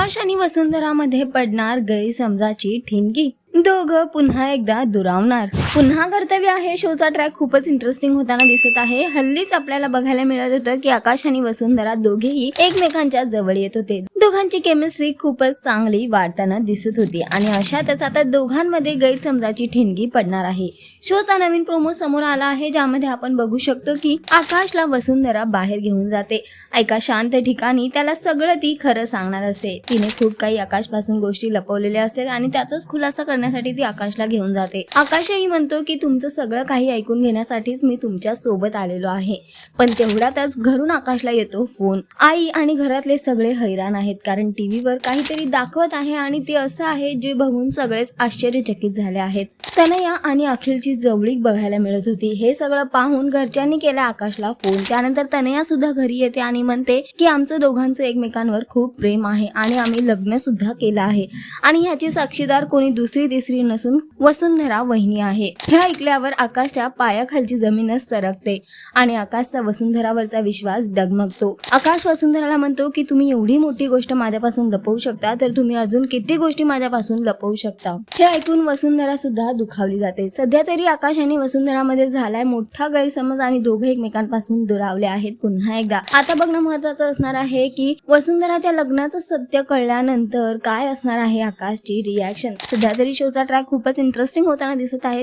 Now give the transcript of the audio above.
आकाश आणि वसुंधरामध्ये पडणार गैरसमजाची ठिणगी. दोघं पुन्हा एकदा दुरावणार. पुन्हा कर्तव्य आहे. शोचा ट्रॅक खूपच इंटरेस्टिंग होताना दिसत आहे. हल्लीच आपल्याला बघायला मिळत होतं की आकाश आणि वसुंधरा दोघेही एकमेकांच्या जवळ येत होते. दोघांची केमिस्ट्री खूपच चांगली वाढताना दिसत होती आणि अशातच आता दोघांमध्ये गैरसमजाची ठिणगी पडणार आहे. शोचा नवीन प्रोमो समोर आला आहे ज्यामध्ये आपण बघू शकतो की आकाशला वसुंधरा बाहेर घेऊन जाते. एका शांत ठिकाणी त्याला सगळं ती खरं सांगणार असते. तिने खूप काही आकाशपासून गोष्टी लपवलेल्या असतात आणि त्याचाच खुलासा करण्यासाठी ती आकाशला घेऊन जाते. आकाशही म्हणतो की तुमचं सगळं काही ऐकून घेण्यासाठीच मी तुमच्यासोबत आलेलो आहे. पण तेवढ्यातच घरून आकाशला येतो फोन आई आणि घरातले सगळे हैराण आहेत कारण टीव्हीवर काहीतरी दाखवत आहे आणि ते असं आहे जे बघून सगळेच आश्चर्यचकित झाले आहेत. तनया आणि अखिलची जवळीक बघायला मिळत होती. हे सगळं पाहून घरच्यांनी केला आकाशला फोन त्यानंतर तनया सुद्धा घरी येते आणि म्हणते की आमचं दोघांचं एकमेकांवर खूप प्रेम आहे आणि आम्ही लग्न सुद्धा केलं आहे. आणि ह्याची साक्षीदार कोणी दुसरी तिसरी नसून वसुंधरा वहिनी आहे. हे ऐकल्यावर आकाशच्या पायाखालची जमीनच सरकते आणि आकाशचा वसुंधरावरचा विश्वास डगमगतो. आकाश वसुंधराला म्हणतो की तुम्ही एवढी मोठी गोष्ट माझ्यापासून लपवू शकता तर तुम्ही अजून किती गोष्टी माझ्यापासून लपवू शकता? हे ऐकून वसुंधरा सुद्धा दुखावली जाते. सध्या तरी आकाश आणि वसुंधरामध्ये झालाय मोठा गैरसमज आणि दोघे एकमेकांपासून दुरावले आहेत पुन्हा एकदा. आता बघणं महत्वाचं असणार आहे की वसुंधराच्या लग्नाचं सत्य कळल्यानंतर काय असणार आहे आकाशची रिॲक्शन सध्या तरी शोचा ट्रॅक खूपच इंटरेस्टिंग होताना दिसत आहे.